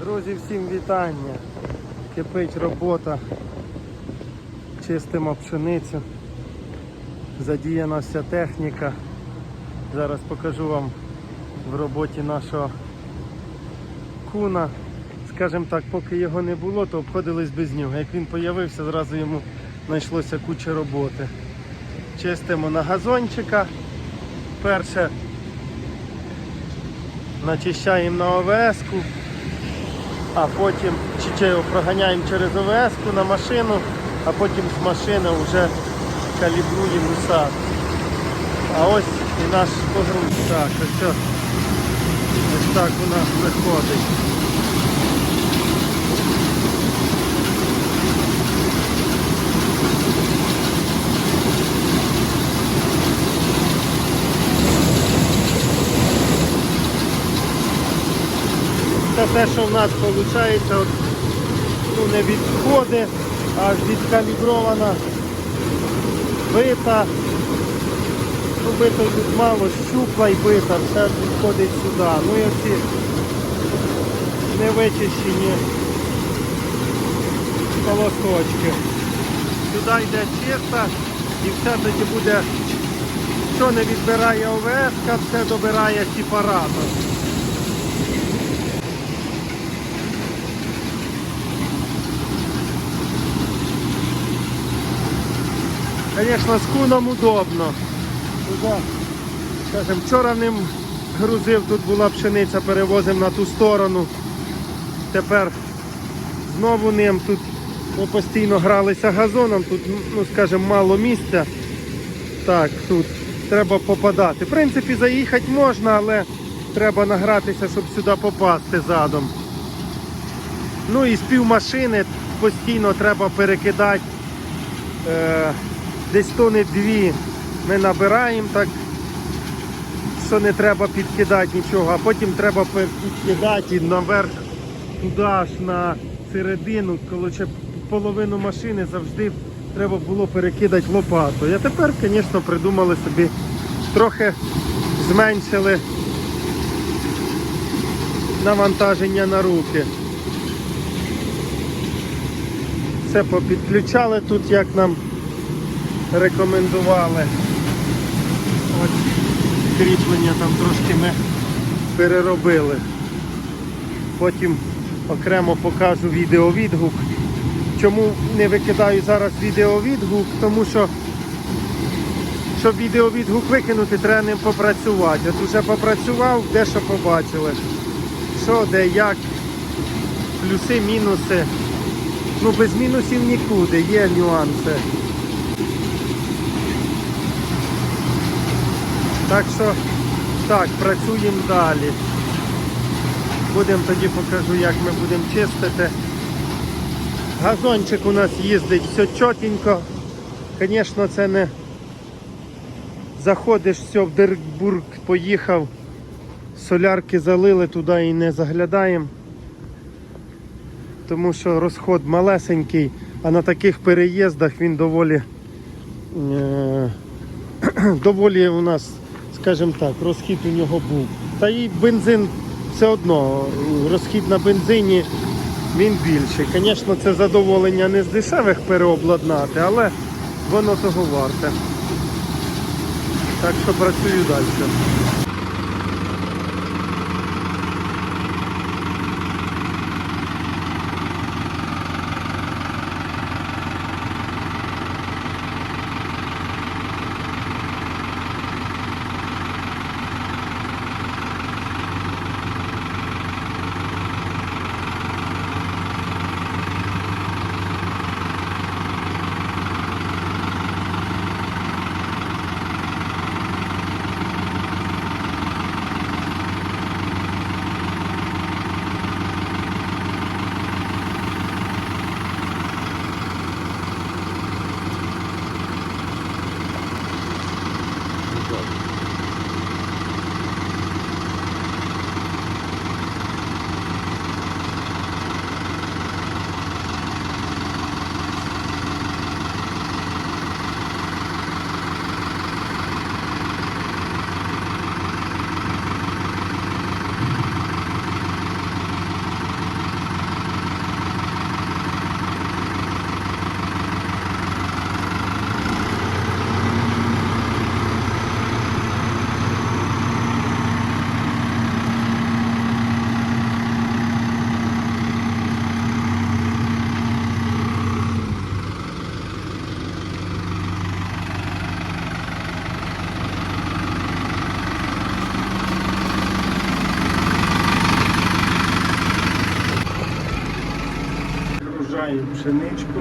Друзі, всім вітання. Кипить робота. Чистимо пшеницю. Задіяна вся техніка. Зараз покажу вам в роботі нашого куна. Скажімо так, поки його не було, то обходились без нього. Як він з'явився, зразу йому знайшлося куча роботи. Чистимо на газончика. Перше начищаємо на ОВС-ку, а потім чи, проганяємо через ОВС-ку на машину, а потім з машини вже калібруємо сад. А ось і наш погруз. Так, ось так у нас виходить. Це те, що в нас виходить, от, ну, не відходи, а відкалібрована бита. Ну, бита тут мало, щупла і бита, все відходить сюди. Ну і оці невичищені колосочки. Сюди йде чиста і все тоді буде, що не відбирає ОВС, все добирає сепаратор. Звісно, з куном удобно. Скажем, вчора ним грузив, тут була пшениця, перевозив на ту сторону. Тепер знову ним тут ми постійно гралися газоном, тут, ну скажімо, мало місця. Так, тут треба попадати. В принципі, заїхати можна, але треба награтися, щоб сюди попасти задом. Ну і з півмашини постійно треба перекидати. Е, десь тони дві ми набираємо так, що не треба підкидати нічого, а потім треба підкидати наверх туди аж на середину, ще половину машини завжди треба було перекидати лопатою. А тепер, звісно, придумали собі трохи зменшили навантаження на руки. Все попідключали тут, як нам рекомендували. От кріплення там трошки ми переробили. Потім окремо покажу відеовідгук. Чому не викидаю зараз відеовідгук? Тому що щоб відеовідгук викинути, треба ним попрацювати. От вже попрацював, дещо побачили. Що, де, як, плюси, мінуси. Ну без мінусів нікуди, є нюанси. Так що так, працюємо далі. Будемо тоді покажу, як ми будемо чистити. Газончик у нас їздить все чотенько. Звісно, це не заходиш все в Диркбург, поїхав, солярки залили туди і не заглядаємо. Тому що розход малесенький, а на таких переїздах він доволі е, доволі у нас, скажімо так, розхід у нього був. Та і бензин все одно, розхід на бензині він більший. Звісно, це задоволення не з дешевих переобладнати, але воно того варте. Так що працюю далі. Висипаємо пшеничку,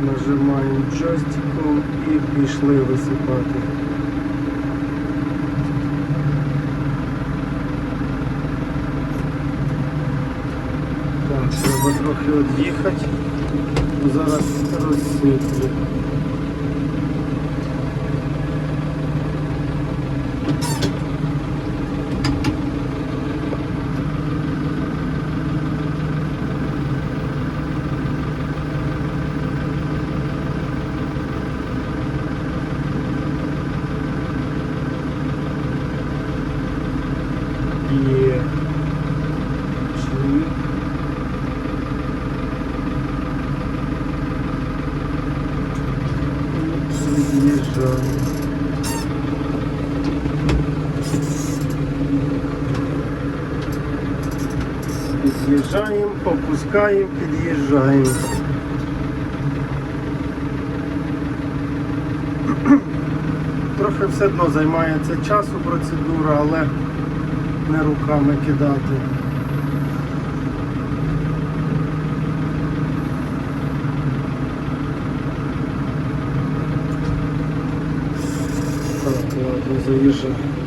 нажимаємо джойстиком і пішли висипати. Так, треба трохи від'їхати. Зараз розсиплю. Є. Чик. Під'їжджаємо, попускаємо, під'їжджаємо. Трохи все одно займає це часу процедура, але не руками кидати. Hayırlı.